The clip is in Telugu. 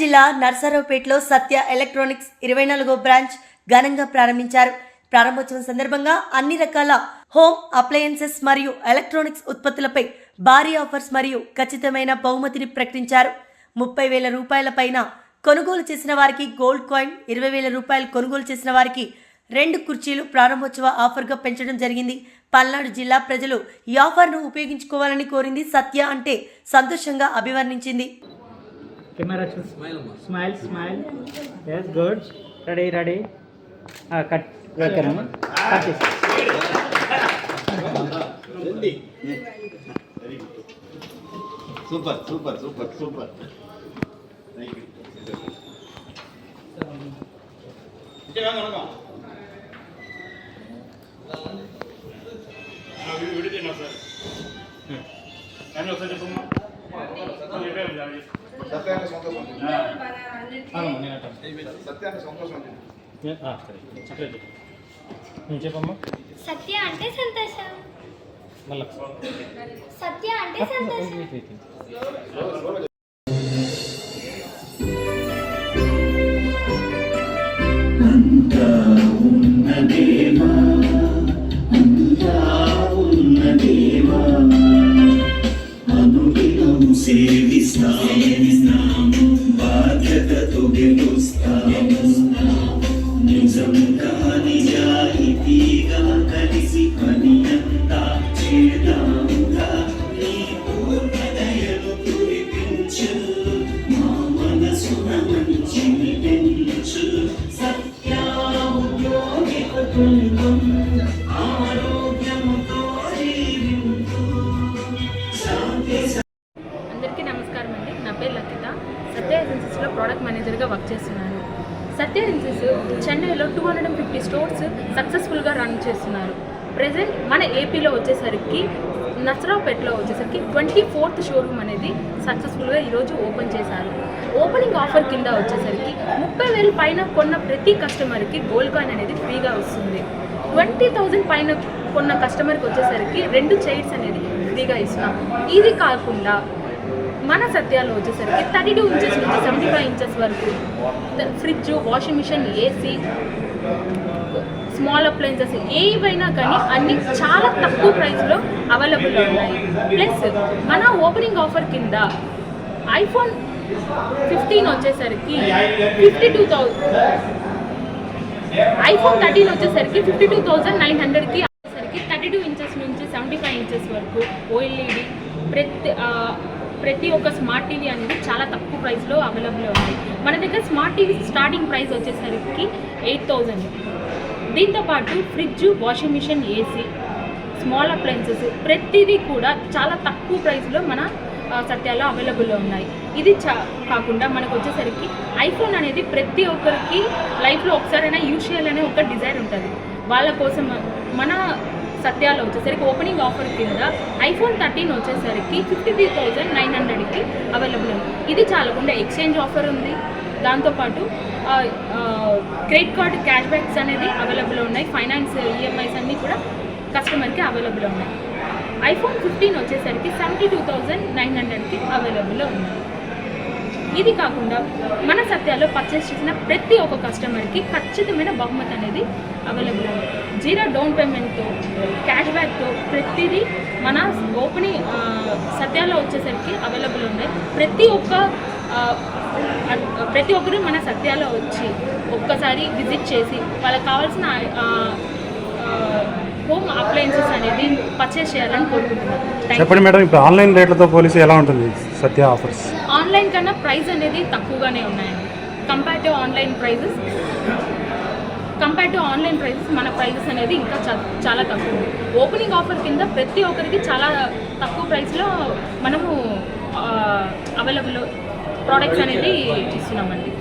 జిల్లా నర్సరావుపేటలో సత్య ఎలక్ట్రానిక్స్ ఇరవై నాలుగో బ్రాంచ్ ఘనంగా ప్రారంభించారు. ప్రారంభోత్సవం సందర్భంగా అన్ని రకాల హోమ్ అప్లయన్సెస్ మరియు ఎలక్ట్రానిక్స్ ఉత్పత్తులపై భారీ ఆఫర్స్ మరియు ఖచ్చితమైన బహుమతిని ప్రకటించారు. ముప్పై వేల రూపాయల పైన కొనుగోలు చేసిన వారికి గోల్డ్ కాయిన్ ఇరవై వేల రూపాయలు కొనుగోలు చేసిన వారికి రెండు కుర్చీలు ప్రారంభోత్సవ ఆఫర్గా పెంచడం జరిగింది. పల్నాడు జిల్లా ప్రజలు ఈ ఆఫర్ను ఉపయోగించుకోవాలని కోరింది సత్య అంటే సంతోషంగా అభివర్ణించింది. కెమెరా చూసి smile smile yes good ready ready cut ఓకేనమ్మా కట్ చేసి సూపర్ సూపర్ సూపర్ సూపర్ సత్యాన్ని సంతోషం సత్యాన్ని సంతోషం చెప్పలేదు నేను చెప్పమ్మా. సత్య అంటే సంతోషం. సత్య అంటే సంతోషం. అంతా ఉన్నదేవా అంతా ఆరోగ్యముతో అందరికీ నమస్కారం అండి. నా పేరు లతిత. సత్య ఏజెన్సీస్లో ప్రోడక్ట్ మేనేజర్గా వర్క్ చేస్తున్నాను. సత్య ఏజెన్సీస్ చెన్నైలో two hundred and fifty stores సక్సెస్ఫుల్గా రన్ చేస్తున్నారు. ప్రజెంట్ మన ఏపీలో వచ్చేసరికి నసరావుపేటలో వచ్చేసరికి ట్వంటీ ఫోర్త్ షోరూమ్ అనేది సక్సెస్ఫుల్గా ఈరోజు ఓపెన్ చేశారు. ఓపెనింగ్ ఆఫర్ కింద వచ్చేసరికి ముప్పై వేలు పైన కొన్న ప్రతి కస్టమర్కి గోల్డ్ కాయిన్ అనేది ఫ్రీగా వస్తుంది. ట్వంటీ థౌజండ్ పైన కొన్న కస్టమర్కి వచ్చేసరికి రెండు చైర్స్ అనేది ఫ్రీగా ఇస్తున్నాం. ఇది కాకుండా మన సత్యాలో వచ్చేసరికి థర్టీ టూ ఇంచెస్ నుంచి సెవెంటీ ఫైవ్ ఇంచెస్ వరకు fridge washing machine AC small appliances ఏవైనా కానీ అన్ని చాలా తక్కువ ప్రైస్లో అవైలబుల్ ఉన్నాయి. ప్లస్ మన ఓపెనింగ్ ఆఫర్ కింద ఐఫోన్ ఫిఫ్టీన్ వచ్చేసరికి fifty two thousand iPhone thirteen వచ్చేసరికి ఫిఫ్టీ టూ థౌజండ్ నైన్ హండ్రెడ్కి వచ్చేసరికి థర్టీ టూ ఇంచెస్ నుంచి సెవెంటీ ఫైవ్ ఇంచెస్ వరకు ఓఎల్ఈడి ప్రతి ప్రతి ఒక్క స్మార్ట్ టీవీ అనేది చాలా తక్కువ ప్రైస్లో అవైలబుల్ ఉంది. మన దగ్గర స్మార్ట్ టీవీ స్టార్టింగ్ ప్రైస్ వచ్చేసరికి ఎయిట్ థౌజండ్ దీంతోపాటు fridge washing machine AC small appliances ప్రతిదీ కూడా చాలా తక్కువ ప్రైస్లో మన సత్యాలు అవైలబుల్లో ఉన్నాయి. ఇది చా కాకుండా మనకు వచ్చేసరికి ఐఫోన్ అనేది ప్రతి ఒక్కరికి లైఫ్లో ఒకసారైనా యూజ్ చేయాలనే ఒక డిజైర్ ఉంటుంది. వాళ్ళ కోసం మన సత్యాలో వచ్చేసరికి ఓపెనింగ్ ఆఫర్ కింద ఐఫోన్ థర్టీన్ వచ్చేసరికి ఫిఫ్టీ త్రీ థౌజండ్ నైన్ హండ్రెడ్కి అవైలబుల్ ఉంది. ఇది చాలకుండా ఎక్స్చేంజ్ ఆఫర్ ఉంది. దాంతోపాటు క్రెడిట్ కార్డ్ క్యాష్ బ్యాక్స్ అనేది అవైలబుల్ ఉన్నాయి. ఫైనాన్స్ ఈఎంఐస్ అన్నీ కూడా కస్టమర్కి అవైలబుల్ ఉన్నాయి. ఐఫోన్ ఫిఫ్టీన్ వచ్చేసరికి సెవెంటీ టూ థౌజండ్ నైన్ హండ్రెడ్కి అవైలబుల్లో ఉన్నాయి. ఇది కాకుండా మన సత్యాలో పర్చేస్ చేసిన ప్రతి ఒక్క కస్టమర్కి ఖచ్చితమైన బహుమతి అనేది అవైలబుల్ ఉంది జీరో డౌన్ పేమెంట్తో క్యాష్ బ్యాక్తో ప్రతిదీ మన ఓపెనింగ్ సత్యాలో వచ్చేసరికి అవైలబుల్ ఉన్నాయి. ప్రతి ఒక్క ప్రతి ఒక్కరు మన సత్యాలో వచ్చి ఒక్కసారి విజిట్ చేసి వాళ్ళకి కావాల్సిన హోమ్ అప్లయన్సెస్ అనేది పర్చేస్ చేయాలని కోరుకుంటున్నాను చెప్పండి మేడం ఇప్పుడు ఆన్లైన్ రేట్లతో పోలిసి ఎలా ఉంటుంది సత్య ఆఫర్స్ ఆన్లైన్ కన్నా ప్రైస్ అనేది తక్కువగానే ఉన్నాయండి. Compare to online prices compare to online prices మన ప్రైజెస్ అనేది ఇంకా చాలా తక్కువ. ఓపెనింగ్ ఆఫర్ కింద ప్రతి ఒక్కరికి చాలా తక్కువ ప్రైస్లో మనము అవైలబుల్ ప్రోడక్ట్స్ అనేది ఇస్తున్నామండి.